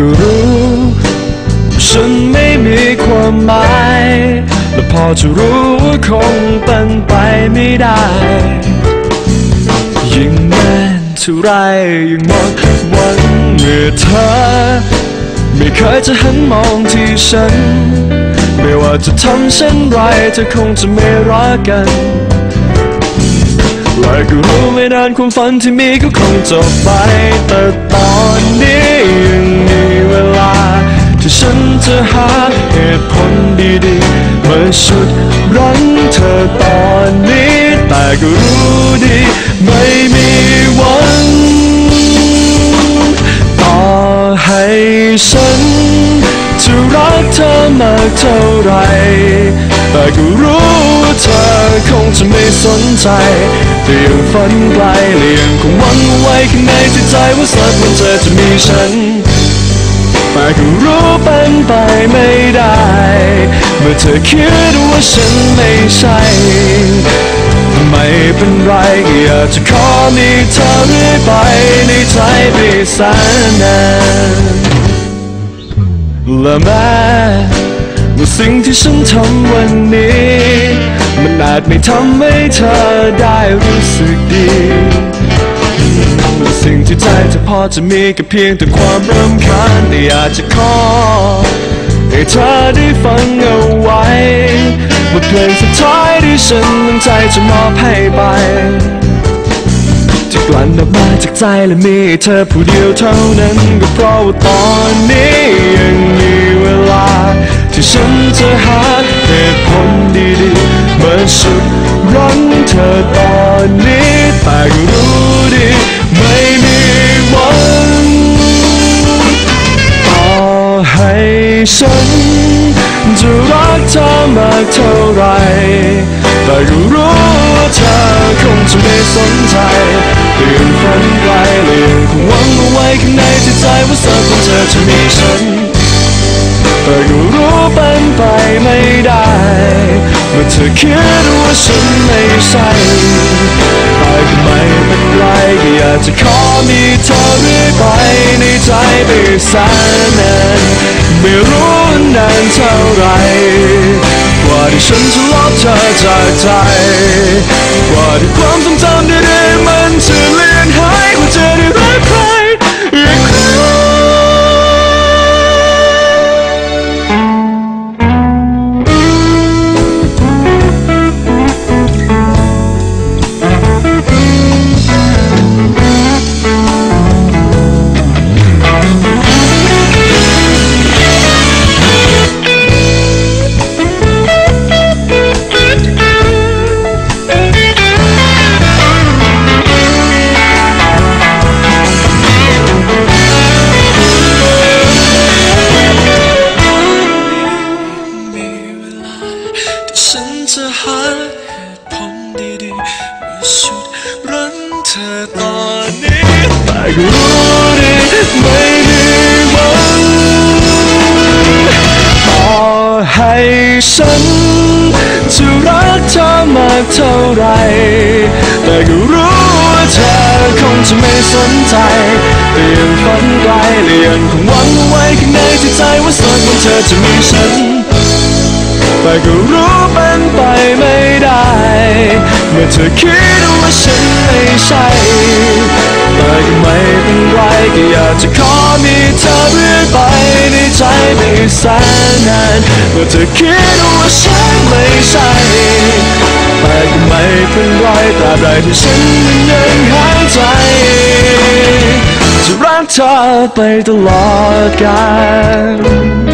ก็รู้ ฉันไม่มีความหมาย และพอจะรู้ว่าคงเป็นไปไม่ได้ ยิ่งแน่นเท่าไรยิ่งหมดหวังเมื่อเธอ ไม่เคยจะหันมองที่ฉัน ไม่ว่าจะทำเช่นไรเธอคงจะไม่รักกันแต่ก็รู้ไม่นานความฝันที่มีก็คงจบไปแต่ตอนนี้ยัง จะหาเหตุผลดีๆมาชุดรั้งเธอตอนนี้ แต่ก็รู้ดีไม่มีวันต่อให้ฉันจะรักเธอมากเท่าไร แต่ก็รู้ว่าเธอคงจะไม่สนใจแต่ยังฝันไกลและยังคงหวังไว้ข้างในจิตใจว่าสักวันเธอจะมีฉัน แต่ก็รู้เป็นไปไม่ได้ เมื่อเธอคิดว่าฉันไม่ใช่ ไม่เป็นไรอยากจะขอมีเธอเรื่อยไปในใจไปแสนนานและแม้ว่าสิ่งที่ฉันทำวันนี้ มันอาจไม่ทำให้เธอได้รู้สึกดี สิ่งที่ใจเธอพอจะมีก็เพียงแต่ความรำคาญแต่อยากจะขอให้เธอได้ฟังเอาไว้บทเพลงสุดท้ายที่ฉันตั้งใจจะมอบให้ไปที่กลั่นออกมาจากใจและมีเธอผู้เดียวเท่านั้นก็เพราะว่าตอนนี้ยังมีเวลา ที่ฉันจะหาเหตุผลดีๆมาชุดรั้งเธอตอนนี้ ฉันจะรักเธอมากเท่าไร แต่ก็รู้ว่าเธอคงจะไม่สนใจเตือนฝันไกลและยังคงหวังเอาไว้ข้างในจิตใจว่าสักวันเธอจะมีฉัน แต่ก็รู้เป็นไปไม่ได้เมื่อเธอคิดว่าฉันไม่ใช่แต่ก็ไม่เป็นไรก็อยากจะขอมีเธอเรื่อยไปในใจไปแสนนาน ไม่รู้นานเท่าไร กว่าที่ฉันจะลบเธอจากใจ กว่าที่ความทรงจ แต่ก็รู้ดีไม่มีวันต่อให้ฉันจะรักเธอมากเท่าไร แต่ก็รู้ว่าเธอคงจะไม่สนใจแต่ยังฝันไกลและยังคงหวังเอาไว้ข้างในจิตใจว่าสักวันเธอจะมีฉัน แต่ก็รู้เป็นไปไม่ได้ เมื่อเธอคิดว่าฉันไม่ใช่ อยากจะขอมีเธอเรื่อยไปในใจไปแสนนานเมื่อเธอคิดว่าฉันไม่ใช่แต่ก็ไม่เป็นไรตราบใดที่ฉันยังหายใจ จะรักเธอไปตลอดกาล